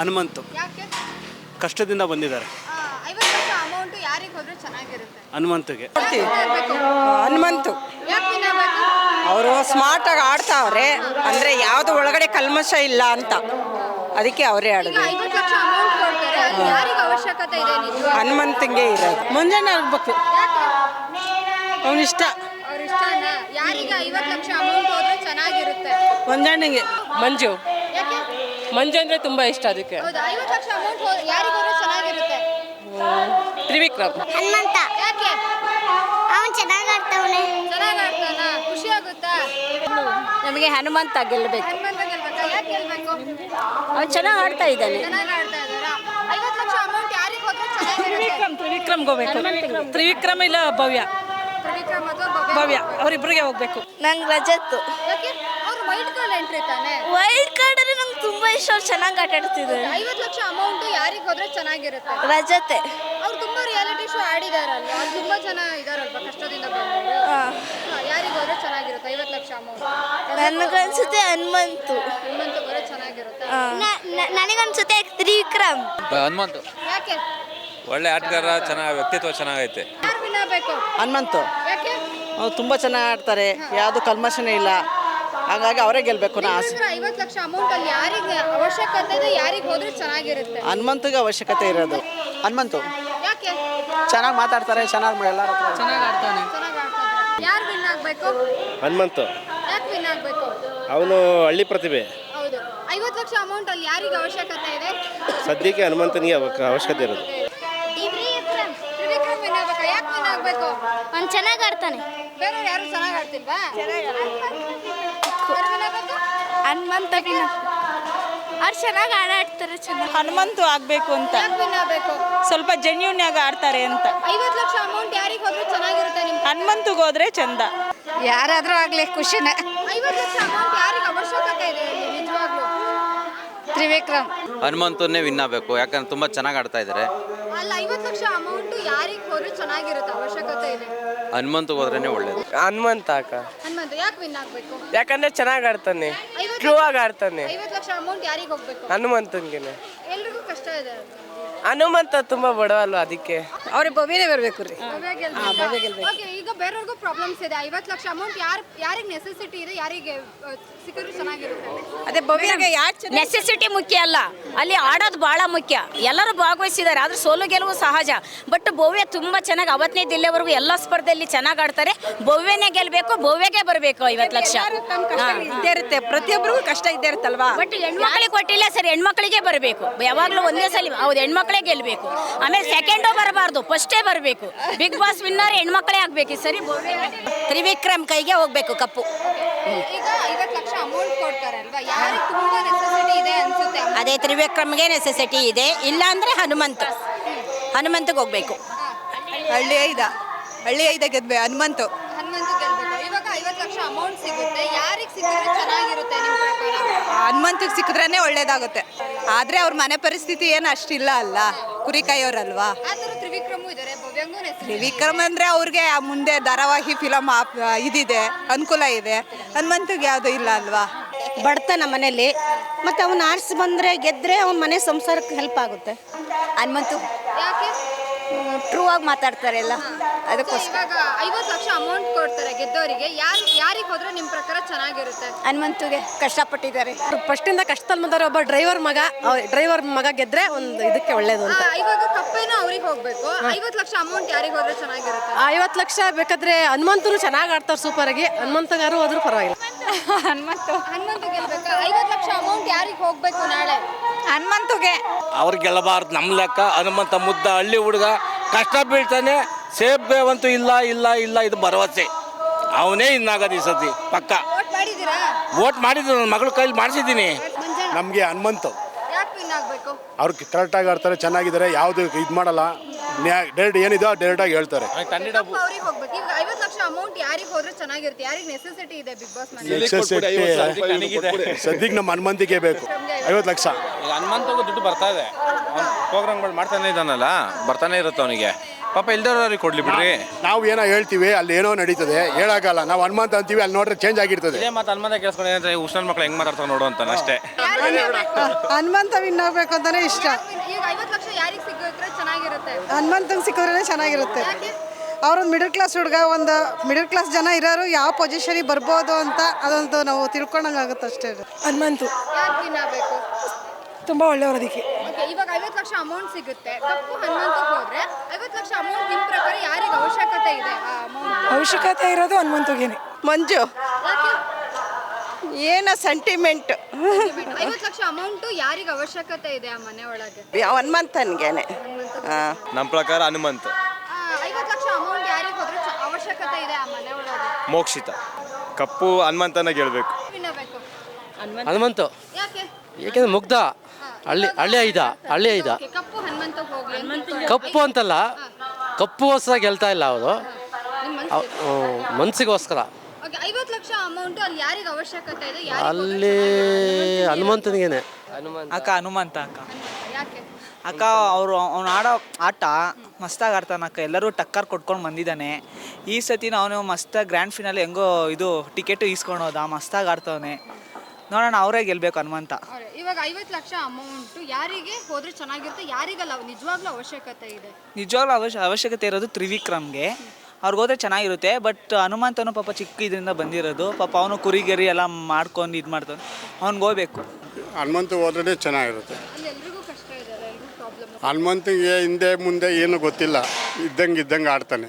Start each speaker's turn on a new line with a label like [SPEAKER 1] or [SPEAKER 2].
[SPEAKER 1] ಹನುಮಂತು.
[SPEAKER 2] ಯಾಕೆ?
[SPEAKER 1] ಕಷ್ಟದಿಂದ ಬಂದಿದ್ದಾರೆ.
[SPEAKER 2] ಐವತ್ತು ಲಕ್ಷ ಅಮೌಂಟ್ ಯಾರಿಗೆ ಹೋದ್ರೆ ಚೆನ್ನಾಗಿರುತ್ತೆ.
[SPEAKER 1] ಹನುಮಂತಗೆ?
[SPEAKER 3] ಹನುಮಂತು.
[SPEAKER 2] ಯಾಕ್ win ಆಗ್ಬೇಕು?
[SPEAKER 3] ಅವರು ಸ್ಮಾರ್ಟಾಗಿ ಆಡ್ತಾವ್ರೆ ಅಂದ್ರೆ ಯಾವುದು ಒಳಗಡೆ ಕಲ್ಮಶ ಇಲ್ಲ ಅಂತ. ಅದಕ್ಕೆ ಅವರೇ
[SPEAKER 2] ಈಗ
[SPEAKER 3] ಆಡೋದು.
[SPEAKER 2] ಐವತ್ತು ಲಕ್ಷ ಅಮೌಂಟ್ ಕೊಡ್ತಾರೆ ಅದು ಯಾರಿಗೆ ಅವಶ್ಯಕತೆ ಇದೆ ನಿಜವಾಗ್ಲೂ?
[SPEAKER 3] ಹನುಮಂತಂಗೆ ಇರೋದು. ಮುಂಜಾನೆ ಆಗ್ಬೇಕು.
[SPEAKER 2] ಅವನಿಷ್ಟ
[SPEAKER 3] ಅವನ ಇಷ್ಟ.
[SPEAKER 2] ಅವ್ರ ಇಷ್ಟನಾ? ಯಾರಿಗೆ ಐವತ್ತು ಲಕ್ಷ ಅಮೌಂಟ್ ಹೋದ್ರೆ ಚೆನ್ನಾಗಿರುತ್ತೆ?
[SPEAKER 3] ಮುಂಜಾನೆಗೆ.
[SPEAKER 4] ಮಂಜು. ಮಂಜು ಅಂದ್ರೆ ತುಂಬಾ ಇಷ್ಟ ಅದಕ್ಕೆ.
[SPEAKER 2] ಹೌದಾ ಐವತ್ತು ಲಕ್ಷ ಅಮೌಂಟ್ ಯಾರಿಗೆ ಚೆನ್ನಾಗಿರುತ್ತೆ?
[SPEAKER 4] ತ್ರಿವಿಕ್ರಮ್.
[SPEAKER 5] ಹನುಮಂತ.
[SPEAKER 2] ಯಾಕೆ?
[SPEAKER 5] ಅವನ್ ಚೆನ್ನಾಗ್ ಆಡ್ತಾವನೆ.
[SPEAKER 2] ಚೆನ್ನಾಗಿ ಆಡ್ತಾನ? ಖುಷಿ ಆಗುತ್ತಾ?
[SPEAKER 6] ನಮಗೆ ಹನುಮಂತ ಗೆಲ್ಲಬೇಕು
[SPEAKER 2] ಹನುಮಂತ ಗೆಲ್ಬೇಕಾ? ಯಾಕೆ ಗೆಲ್ಬೇಕು?
[SPEAKER 6] ಅವನು ಚೆನ್ನಾಗಿ ಆಡ್ತಾ ಇದ್ದಾನೆ.
[SPEAKER 2] ಚೆನ್ನಾಗಿ ಆಡ್ತಾ ಇದ್ದಾರಾ? ಐವತ್ತು ಲಕ್ಷ ಅಮೌಂಟ್ ಯಾರಿಗೆ ಹೋದ್ರೆ ಚೆನ್ನಾಗಿರುತ್ತೆ?
[SPEAKER 4] ತ್ರಿವಿಕ್ರಮ್ ಹೋಗ್ಬೇಕು. ತ್ರಿವಿಕ್ರಮ್ ಇಲ್ಲ ಭವ್ಯ.
[SPEAKER 2] ತ್ರಿವಿಕ್ರಮ್ ಅಥವಾ ಭವ್ಯ?
[SPEAKER 4] ಅವರಿಬ್ರಿಗೆ ಅವರಿಬ್ಬರಿಗೆ ಹೋಗ್ಬೇಕು.
[SPEAKER 6] ನಂಗೆ ರಜತ್ತು
[SPEAKER 2] ಯಾಕೆ? ವೈಟ್ ಕಾರ್ಡ್ ಎಂಟ್ರಿ ತಾನೆ?
[SPEAKER 6] ವೈಲ್ಡ್ ಕಾರ್ಡ್ ಅಲ್ಲಿ ನಂಗೆ ತುಂಬಾ ಇಷ್ಟ ಅವ್ರು ಚೆನ್ನಾಗಿ ಆಟ ಆಡ್ತಿದ್ದಾರೆ.
[SPEAKER 2] ಐವತ್ತು ಲಕ್ಷ ಅಮೌಂಟ್ ಯಾರಿಗೆ ಹೋದ್ರೆ ಚೆನ್ನಾಗಿರುತ್ತೆ?
[SPEAKER 6] ರಜತೆ.
[SPEAKER 2] ಅವ್ರು ತುಂಬಾ ರಿಯಾಲಿಟಿ ಶೋ ಆಡಿದಾರಲ್ಲ ಅವ್ರು ತುಂಬಾ ಜನ ಇದಾರಲ್ವಾ ಕಷ್ಟದಿಂದ ಯಾರಿಗೆ ಹೋದ್ರೆ ಚೆನ್ನಾಗಿರುತ್ತೆ ಐವತ್ತು ಲಕ್ಷ ಅಮೌಂಟ್
[SPEAKER 6] ನನಗನ್ಸುತ್ತೆ ಹನುಮಂತು.
[SPEAKER 2] ಹನುಮಂತ ಹೋದ್ರೆ ಚೆನ್ನಾಗಿರುತ್ತೆ?
[SPEAKER 6] ನನಗನ್ಸುತ್ತೆ ತ್ರಿವಿಕ್ರಮ್.
[SPEAKER 7] ಹನುಮಂತು.
[SPEAKER 2] ಯಾಕೆ?
[SPEAKER 7] ಒಳ್ಳೆ ಆಟಗಾರ ಚೆನ್ನಾಗಿ ವ್ಯಕ್ತಿತ್ವ ಚೆನ್ನಾಗೈತೆ.
[SPEAKER 2] ಯಾರು ವಿನ್ ಆಗ್ಬೇಕು
[SPEAKER 3] ಹನುಮಂತು.
[SPEAKER 2] ಯಾಕೆ?
[SPEAKER 3] ಅವ್ರು ತುಂಬ ಚೆನ್ನಾಗಿ ಆಡ್ತಾರೆ. ಯಾವುದು ಕಲ್ಮಶನೇ ಇಲ್ಲ. ಹಾಗಾಗಿ ಅವರೇ ಗೆಲ್ಲಬೇಕು ನಾ ಆಸೆ.
[SPEAKER 2] ಐವತ್ತು ಲಕ್ಷ ಅಮೌಂಟ್ ಅಲ್ಲಿ ಯಾರಿಗೆ ಅವಶ್ಯಕತೆ ಇದೆ ಯಾರಿಗೆ ಹೋದ್ರೆ ಚೆನ್ನಾಗಿರುತ್ತೆ?
[SPEAKER 3] ಹನುಮಂತಗೆ ಅವಶ್ಯಕತೆ ಇರೋದು. ಹನುಮಂತು?
[SPEAKER 2] ಯಾಕೆ?
[SPEAKER 3] ಚೆನ್ನಾಗಿ ಮಾತಾಡ್ತಾರೆ ಚೆನ್ನಾಗಿ ಎಲ್ಲರ ಹತ್ರ.
[SPEAKER 4] ಚೆನ್ನಾಗಿ ಆಡ್ತಾನೆ.
[SPEAKER 2] ಯಾರು ವಿನ್ ಆಗಬೇಕು?
[SPEAKER 1] ಹನುಮಂತು.
[SPEAKER 2] ಯಾಕೆ ವಿನ್ ಆಗ್ಬೇಕು?
[SPEAKER 1] ಅವನು ಹಳ್ಳಿ ಪ್ರತಿಭೆ.
[SPEAKER 2] ಹೌದು. ಐವತ್ತು ಲಕ್ಷ ಅಮೌಂಟ್ ಅಲ್ಲಿ ಯಾರಿಗೆ ಅವಶ್ಯಕತೆ ಇದೆ?
[SPEAKER 1] ಸದ್ಯಕ್ಕೆ ಹನುಮಂತನಿಗೆ ಅವಶ್ಯಕತೆ ಇರೋದು.
[SPEAKER 2] ತ್ರಿವಿಕ್ರಮ್ ವಿನ್ ಆಗ್ಬೇಕಾ? ಯಾಕೆ ವಿನ್ ಆಗ್ಬೇಕು?
[SPEAKER 5] ಅವ್ನ್ ಚೆನ್ನಾಗ್ ಆಡ್ತಾನೆ.
[SPEAKER 2] ಬೇರೆ ಯಾರು ಚೆನ್ನಾಗಿ ಆಡ್ತಿಲ್ವಾ?
[SPEAKER 6] ಹನುಮಂತ ಅವ್ರು ಚೆನ್ನಾಗಿ ಆಟ ಆಡ್ತಾರೆ ಚೆನ್ನಾಗಿ
[SPEAKER 3] ಹನುಮಂತು ಆಗಬೇಕು ಅಂತ.
[SPEAKER 2] ವಿನ್ ಆಗ್ಬೇಕು.
[SPEAKER 3] ಸ್ವಲ್ಪ ಜೆನ್ಯೂನ್ ಆಗಿ ಆಡ್ತಾರೆ ಅಂತ.
[SPEAKER 2] ಐವತ್ತು ಲಕ್ಷ ಅಮೌಂಟ್ ಯಾರಿಗೆ ಹೋದ್ರೆ ಚೆನ್ನಾಗಿರುತ್ತೆ ನಿಮ್ಗೆ.
[SPEAKER 3] ಹನುಮಂತಿಗೆ ಹೋದ್ರೆ ಚಂದ.
[SPEAKER 6] ಯಾರಾದ್ರೂ ಆಗ್ಲಿ ಖುಷಿನೇ.
[SPEAKER 2] ಐವತ್ತು ಲಕ್ಷ ಅಮೌಂಟ್ ಯಾರಿಗೆ? ಅವಶ್ಯಕತೆ ಇದೆ ಇಲ್ಲಿ ನಿಜವಾಗ್ಲೂ.
[SPEAKER 6] ತ್ರಿವಿಕ್ರಮ್.
[SPEAKER 7] ಹನುಮಂತನ್ನೇ ವಿನ್ ಆಗಬೇಕು. ಯಾಕಂದ್ರೆ ತುಂಬ ಚೆನ್ನಾಗಿ ಆಡ್ತಾ ಇದ್ದಾರೆ
[SPEAKER 2] ಅಲ್ಲ ಐವತ್ತು ಲಕ್ಷ ಅಮೌಂಟ್ ಯಾರಿಗೆ ಹೋದ್ರೆ ಚೆನ್ನಾಗಿರುತ್ತೆ ಅವಶ್ಯಕತೆ ಇದೆ.
[SPEAKER 7] ಹನುಮಂತಗೆ ಹೋದ್ರೇ ಒಳ್ಳೇದು.
[SPEAKER 8] ಹನುಮಂತ ಅಕ್ಕ.
[SPEAKER 2] ಹನುಮಂತ ಯಾಕೆ ವಿನ್ ಆಗ್ಬೇಕು?
[SPEAKER 8] ಯಾಕಂದ್ರೆ ಚೆನ್ನಾಗಿ ಆಡ್ತಾನೆ.
[SPEAKER 2] ಐವತ್ತು
[SPEAKER 8] ಟ್ರೂ ಆಗಿ ಆಡ್ತಾನೆ.
[SPEAKER 2] ಐವತ್ತು ಲಕ್ಷ ಅಮೌಂಟ್ ಯಾರಿಗೆ ಹೋಗ್ಬೇಕು?
[SPEAKER 8] ಹನುಮಂತನ್ಗೆನೆ.
[SPEAKER 2] ಎಲ್ರಿಗೂ ಕಷ್ಟ ಇದೆ
[SPEAKER 8] ಹನುಮಂತ ತುಂಬಾ ಬಡವಲ್ವ ಅದಕ್ಕೆ?
[SPEAKER 3] ಅವ್ರಿಗೆ ಭವ್ಯನೇ ಬರಬೇಕು ರೀ.
[SPEAKER 2] ಓಕೆ ಈಗ ಬೇರೆಯವ್ರಿಗೂ ಪ್ರಾಬ್ಲಮ್ಸ್ ಇದೆ. ಐವತ್ತು ಲಕ್ಷ ಅಮೌಂಟ್ ಯಾರು ಯಾರಿಗೆ ನೆಸೆಸಿಟಿ ಇದೆ ಯಾರಿಗೆ ಆ, ಸಿಕ್ಕಿದ್ರೆ ಚೆನ್ನಾಗಿರುತ್ತೆ.
[SPEAKER 3] ಅದೇ ಭವ್ಯಗೆ ಯಾಕೆ
[SPEAKER 6] ನೆಸೆಸಿಟಿ ಮುಖ್ಯ ಅಲ್ಲ. ಅಲ್ಲಿ ಆಡೋದು ಬಹಳ ಮುಖ್ಯ. ಎಲ್ಲರೂ ಭಾಗವಹಿಸಿದ್ದಾರೆ ಆದ್ರೆ ಸೋಲು ಗೆಲುವು ಸಹಜ. ಬಟ್ ಭವ್ಯ ತುಂಬ ಚೆನ್ನಾಗಿ ಅವತ್ತನೇ ದಿಲ್ಲೆವರೆಗೂ ಎಲ್ಲ ಸ್ಪರ್ಧೆಯಲ್ಲಿ ಚೆನ್ನಾಗಿ ಆಡ್ತಾರೆ. ಭವ್ಯನೇ ಗೆಲ್ಬೇಕು ಭವ್ಯಗೆ ಬರಬೇಕು ಐವತ್ತು ಲಕ್ಷ.
[SPEAKER 3] ಇದ್ದೇ ಇರುತ್ತೆ. ಪ್ರತಿಯೊಬ್ಬರಿಗೂ ಕಷ್ಟ ಇದ್ದೇ ಇರುತ್ತಲ್ವಾ?
[SPEAKER 6] ಬಟ್ ಹೆಣ್ಮಕ್ಳಿಗೆ ಕೊಟ್ಟಿಲ್ಲ ಸರ್ ಹೆಣ್ಮಕ್ಳಿಗೆ ಬರಬೇಕು. ಯಾವಾಗಲೂ ಒಂದೇ ಸಲ ಹೌದು ಹೆಣ್ಮಕ್ಳೇ ಗೆಲ್ಬೇಕು. ಆಮೇಲೆ ಸೆಕೆಂಡು ಬರಬಾರ್ದು ಫಸ್ಟೇ ಬರಬೇಕು. ಬಿಗ್ ಬಾಸ್ ವಿನ್ನರ್ ಹೆಣ್ಮಕ್ಳೇ ಆಗ್ಬೇಕು ಈ ಸರಿ ಭವ್ಯ. ತ್ರಿವಿಕ್ರಮ್ ಕೈಗೆ ಹೋಗ್ಬೇಕು ಕಪ್ಪು.
[SPEAKER 2] ಅದೇ ಐವತ್ತು
[SPEAKER 6] ತ್ರಿವಿಕ್ರಮ್ಗೆ ನೆಸೆಸಿಟಿ ಇದೆ. ಇಲ್ಲ ಅಂದ್ರೆ ಹನುಮಂತ. ಹನುಮಂತಗೆ ಹೋಗ್ಬೇಕು.
[SPEAKER 3] ಹಳ್ಳಿ ಐದ. ಹಳ್ಳಿ ಐದ ಗೆದ್ಬೆ. ಹನುಮಂತು.
[SPEAKER 2] ಹನುಮಂತ ಗೆಲ್ಬೇಕು. ಇವಾಗ ಐವತ್ತು ಲಕ್ಷ ಅಮೌಂಟ್ ಸಿಗುತ್ತೆ. ಯಾರಿಗೆ ಸಿಕ್ಕಿದ್ರೆ ಚೆನ್ನಾಗಿರುತ್ತೆ ನಿಮ್ಮ ಪ್ರಕಾರ?
[SPEAKER 3] ಹನುಮಂತಿಗೆ ಸಿಕ್ಕಿದ್ರೇನೆ ಒಳ್ಳೇದಾಗುತ್ತೆ. ಆದ್ರೆ ಅವ್ರ ಮನೆ ಪರಿಸ್ಥಿತಿ ಏನು ಅಷ್ಟಿಲ್ಲ ಅಲ್ಲ? ಕುರಿ ಕಾಯೋರಲ್ವಾ
[SPEAKER 2] ತ್ರಿವಿಕ್ರಮ್
[SPEAKER 3] ಅಂದ್ರೆ ಅವ್ರಿಗೆ ಆ ಮುಂದೆ ಧಾರಾವಾಹಿ ಫಿಲಮ್ ಇದಿದೆ. ಅನುಕೂಲ ಇದೆ. ಹನುಮಂತಿಗೆ ಯಾವುದು ಇಲ್ಲ ಅಲ್ವಾ?
[SPEAKER 6] ಬಡತನ ಮನೇಲಿ ಮತ್ತೆ ಅವನು ಆರ್ಸ್ ಬಂದ್ರೆ ಗೆದ್ರೆ ಅವನ ಮನೆ ಸಂಸಾರಕ್ಕೆ ಹೆಲ್ಪ್ ಆಗುತ್ತೆ. ಹನುಮಂತು.
[SPEAKER 2] ಯಾಕೆ?
[SPEAKER 6] ಟ್ರೂ ಆಗಿ ಮಾತಾಡ್ತಾರೆ ಎಲ್ಲ.
[SPEAKER 2] ಅದಕ್ಕೋಸ್ಕರ. ಇವಾಗ ಐವತ್ತು ಲಕ್ಷ ಅಮೌಂಟ್ ಕೊಡ್ತಾರೆ ಗೆದ್ದವರಿಗೆ ಯಾರು ಯಾರಿಗೆ ಹೋದ್ರೆ ನಿಮ್ಮ ಪ್ರಕಾರ ಚೆನ್ನಾಗಿರುತ್ತೆ?
[SPEAKER 6] ಹನುಮಂತುಗೆ ಕಷ್ಟಪಟ್ಟಿದ್ದಾರೆ.
[SPEAKER 4] ಫಸ್ಟಿಂದ ಕಷ್ಟದಲ್ಲಿ ಬಂದವರು ಒಬ್ಬ ಡ್ರೈವರ್ ಮಗ ಡ್ರೈವರ್ ಮಗ ಗೆದ್ರೆ ಒಂದು ಇದಕ್ಕೆ ಒಳ್ಳೇದು ಅಂತ.
[SPEAKER 2] ಆ, ಇವಾಗ ಕಪ್ಪೇನೋ ಅವ್ರಿಗೆ ಹೋಗ್ಬೇಕು. ಐವತ್ತು ಲಕ್ಷ ಅಮೌಂಟ್ ಯಾರಿಗೆ ಹೋದ್ರೆ ಚೆನ್ನಾಗಿರುತ್ತೆ.
[SPEAKER 4] ಐವತ್ತು ಲಕ್ಷ ಬೇಕಾದ್ರೆ ಹನುಮಂತನು ಚೆನ್ನಾಗಿ ಆಡ್ತಾರೆ ಸೂಪರ್ ಆಗಿ. ಹನುಮಂತಗಾರು ಹೋದ್ರೂ ಪರವಾಗಿಲ್ಲ.
[SPEAKER 2] ಹನುಮಂತು. ಹನುಮಂತ ಗೆಲ್ಬೇಕು? ಐವತ್ತು ಯಾರಿಗೆ ಹೋಗ್ಬೇಕು ನಾಳೆ?
[SPEAKER 3] ಹನುಮಂತುಗೆ.
[SPEAKER 9] ಅವ್ರು ಗೆಲ್ಲಬಾರ್ದು ನಮ್ಮ ಲೆಕ್ಕ. ಹನುಮಂತ ಮುದ್ದ ಹಳ್ಳಿ ಹುಡುಗ. ಕಷ್ಟ ಬೀಳ್ತಾನೆ ಸೇಫ್ ಅಂತೂ ಇಲ್ಲ ಇಲ್ಲ ಇಲ್ಲ ಇದು ಭರವಸೆ. ಅವನೇ ಇನ್ನಾಗದು ಈ ಸತಿ ಪಕ್ಕ.
[SPEAKER 2] ವೋಟ್
[SPEAKER 9] ಮಾಡಿದ್ರು ನನ್ನ ಮಗಳ ಕೈಲಿ ಮಾಡಿಸಿದ್ದೀನಿ.
[SPEAKER 10] ನಮಗೆ ಹನುಮಂತ. ಅವ್ರು ಕರೆಕ್ಟಾಗಿ ಆಡ್ತಾರೆ ಚೆನ್ನಾಗಿದ್ದಾರೆ ಯಾವುದು ಇದು ಮಾಡಲ್ಲ. ಡೈರೆಕ್ಟ್ ಏನಿದೆ ಡೈರೆಕ್ಟಾಗಿ ಹೇಳ್ತಾರೆ.
[SPEAKER 2] ಅಮೌಂಟ್ ಯಾರಿಗೆ ಹೋದ್ರೆ ಚೆನ್ನಾಗಿರುತ್ತೆ? ಯಾರಿಗೆ ನೆಸೆಸಿಟಿ ಇದೆ ಬಿಗ್ ಬಾಸ್ ಮನೆ
[SPEAKER 10] ಸದ್ಯಕ್ಕೆ ನಮ್ಮ ಹನುಮಂತಿಗೆ ಬೇಕು. ಐವತ್ತು ಲಕ್ಷ.
[SPEAKER 7] ಈಗ ಹನುಮಂತಗೂ ದುಡ್ಡು ಬರ್ತಾ ಇದೆ. ಪ್ರೋಗ್ರಾಮ್ ಪ್ರೋಗ್ರಾಮ್ಗಳು ಮಾಡ್ತಾನೆ ಇದ್ದಾನಲ್ಲ ಬರ್ತಾನೆ ಇರುತ್ತೆ ಅವನಿಗೆ. ಪಾಪ ಇಲ್ದವ್ರಿಗೆ ಕೊಡ್ಲಿ ಬಿಡ್ರಿ.
[SPEAKER 10] ನಾವು ಏನೋ ಹೇಳ್ತೀವಿ ಅಲ್ಲಿ ಏನೋ ನಡೀತದೆ. ಹೇಳೋಕ್ಕಲ್ಲ ನಾವು ಹನುಮಂತ ಅಂತೀವಿ ಅಲ್ಲಿ ನೋಡ್ರೆ ಚೇಂಜ್ ಆಗಿರ್ತದೆ.
[SPEAKER 7] ಇದೇ ಮಾತು ಹನುಮಂತ ಕೇಳಿಸ್ಕೊಂಡು. ಏನಂದ್ರೆ ಉಷ್ಣ ಮಕ್ಳು ಹೆಂಗ್ ಮಾತಾಡ್ತಾರೆ ನೋಡು ಅಂತಾನೆ ಅಷ್ಟೇ.
[SPEAKER 4] ಹನುಮಂತ ವಿನ್ ಆಗ್ಬೇಕು ಅಂತಾನೆ ಇಷ್ಟ.
[SPEAKER 2] ಈಗ ಐವತ್ತು ಲಕ್ಷ ಯಾರಿಗೆ ಸಿಕ್ಕಿದ್ರೆ ಚೆನ್ನಾಗಿರುತ್ತೆ?
[SPEAKER 4] ಹನುಮಂತಂಗೆ ಸಿಕ್ಕಿದ್ರೆ ಚೆನ್ನಾಗಿರುತ್ತೆ. ಅವ್ರೊಂದು ಮಿಡಲ್ ಕ್ಲಾಸ್ ಹುಡುಗ ಒಂದು ಮಿಡಲ್ ಕ್ಲಾಸ್ ಜನ ಇರೋರು ಯಾವ ಪೊಸಿಷನಿಗೆ ಬರ್ಬೋದು ಅಂತ ಅದೊಂದು ನಾವು ತಿಳ್ಕೊಂಡಂಗೆ ಆಗುತ್ತೆ ಅಷ್ಟೇ ಹನುಮಂತು. ತುಂಬ ಒಳ್ಳೆಯವ್ರು ಅದಕ್ಕೆ.
[SPEAKER 2] ಓಕೆ ಇವಾಗ ಐವತ್ತು ಲಕ್ಷ ಅಮೌಂಟ್ ಸಿಗುತ್ತೆ. ಕಪ್ಪು ಹನುಮಂತಕ್ಕೆ ಹೋದ್ರೆ ಐವತ್ತು ಲಕ್ಷ ಅಮೌಂಟ್ ನಿಮ್ಮ ಪ್ರಕಾರ ಯಾರಿಗೆ ಅವಶ್ಯಕತೆ ಇದೆ ಆ ಅಮೌಂಟ್
[SPEAKER 4] ಅವಶ್ಯಕತೆ ಇರೋದು ಹನುಮಂತಗೇನೆ. ಮಂಜು. ಏನೋ ಸೆಂಟಿಮೆಂಟ್
[SPEAKER 2] ಐವತ್ತು ಲಕ್ಷ ಅಮೌಂಟ್ ಯಾರಿಗೆ ಅವಶ್ಯಕತೆ ಇದೆ ಆ ಮನೆ ಒಳಗೆ?
[SPEAKER 4] ಹನುಮಂತನ್ಗೇನೆ.
[SPEAKER 7] ನಮ್ಮ ಪ್ರಕಾರ ಹನುಮಂತ್
[SPEAKER 2] ಐವತ್ತು ಲಕ್ಷ ಅಮೌಂಟ್ ಯಾರಿಗೆ ಹೋದ್ರೆ ಚ- ಅವಶ್ಯಕತೆ ಇದೆ ಆ ಮನೆ ಒಳಗೆ?
[SPEAKER 7] ಮೋಕ್ಷಿತ. ಕಪ್ಪು ಹನುಮಂತನ ಗೆಲ್ಬೇಕು
[SPEAKER 2] ಹನುಮಂತ ಏಕೆಂದ್ರೆ
[SPEAKER 8] ಹನುಮಂತು?
[SPEAKER 2] ಯಾಕೆ?
[SPEAKER 8] ಯಾಕೆಂದ್ರೆ ಮುಗ್ಧ. ಹಳ್ಳಿ ಹಳ್ಳಿ ಐದ ಹಳ್ಳಿ ಐದ.
[SPEAKER 2] Okay, ಕಪ್ಪು ಹನುಮಂತಕ್ಕೆ ಹೋಗ್ಲಿ. ಅಂತ ತಿಳ್ಕೊಳ್ಳಿ.
[SPEAKER 8] ಕಪ್ಪು ಅಂತಲ್ಲ ಕಪ್ಪು ಹೊಸ ಗೆಲ್ತಾ ಇಲ್ಲ ಅವರು.
[SPEAKER 2] ನಿಮ್
[SPEAKER 8] ಮನ್ಸಿಗೋಸ್ಕರ.
[SPEAKER 2] ಓಕೆ ಐವತ್ತು ಲಕ್ಷ ಅಮೌಂಟ್ ಅಲ್ಲಿ ಯಾರಿಗೆ ಅವಶ್ಯಕತೆ ಇದೆ? ಯಾರಿಗೆ
[SPEAKER 8] ಅಲ್ಲಿ ಹನುಮಂತನಿಗೇನೆ.
[SPEAKER 11] ಅಕ್ಕ ಹನುಮಂತ ಅಕ್ಕ. ಅಕ್ಕ ಅವರು ಅವ್ನು ಆಡೋ ಆಟ ಮಸ್ತಾಗಿ ಆಡ್ತಾನೆ ಅಕ್ಕ. ಎಲ್ಲರೂ ಟಕ್ಕರ್ ಕೊಟ್ಕೊಂಡು ಬಂದಿದ್ದಾನೆ. ಈ ಸತಿನ ಅವನು ಮಸ್ತಾಗಿ ಗ್ರ್ಯಾಂಡ್ ಫಿನಲ್ ಹೆಂಗೋ ಇದು ಟಿಕೆಟು ಹೋದ. ಮಸ್ತಾಗಿ ಆಡ್ತವನೆ. ನೋಡೋಣ ಅವರೇ ಗೆಲ್ಬೇಕು ಹನುಮಂತ.
[SPEAKER 2] ಅವ್ರೆ, ಇವಾಗ ಐವತ್ತು ಲಕ್ಷ ಅಮೌಂಟ್ ಯಾರಿಗೆ ಹೋದ್ರೆ ಚೆನ್ನಾಗಿರುತ್ತೆ ಯಾರಿಗಲ್ಲ ನಿಜವಾಗ್ಲೂ ಅವಶ್ಯಕತೆ ಇದೆ.
[SPEAKER 11] ನಿಜವಾಗ್ಲೂ ಅವಶ್ಯ ಅವಶ್ಯಕತೆ ಇರೋದು ತ್ರಿವಿಕ್ರಮ್ಗೆ. ಅವ್ರಿಗೆ ಹೋದ್ರೆ ಚೆನ್ನಾಗಿರುತ್ತೆ ಬಟ್ ಹನುಮಂತನು ಪಾಪ ಚಿಕ್ಕ ಇದರಿಂದ ಬಂದಿರೋದು. ಪಾಪ ಅವನು ಕುರಿಗೆರಿ ಎಲ್ಲ ಮಾಡ್ಕೊಂಡು ಇದು ಮಾಡ್ತಾನೆ ಅವ್ನಿಗೆ ಹೋಗ್ಬೇಕು.
[SPEAKER 10] ಹನುಮಂತ ಹೋದ್ರೆ ಚೆನ್ನಾಗಿರುತ್ತೆ
[SPEAKER 2] ಅಲ್ಲಿ ಎಲ್ರಿಗೂ ಕಷ್ಟ ಇದೆ ಎಲ್ರಿಗೂ ಪ್ರಾಬ್ಲಮ್
[SPEAKER 10] ಹನುಮಂತಿಗೆ ಹಿಂದೆ ಮುಂದೆ ಏನು ಗೊತ್ತಿಲ್ಲ. ಇದ್ದಂಗೆ ಇದ್ದಂಗೆ ಆಡ್ತಾನೆ.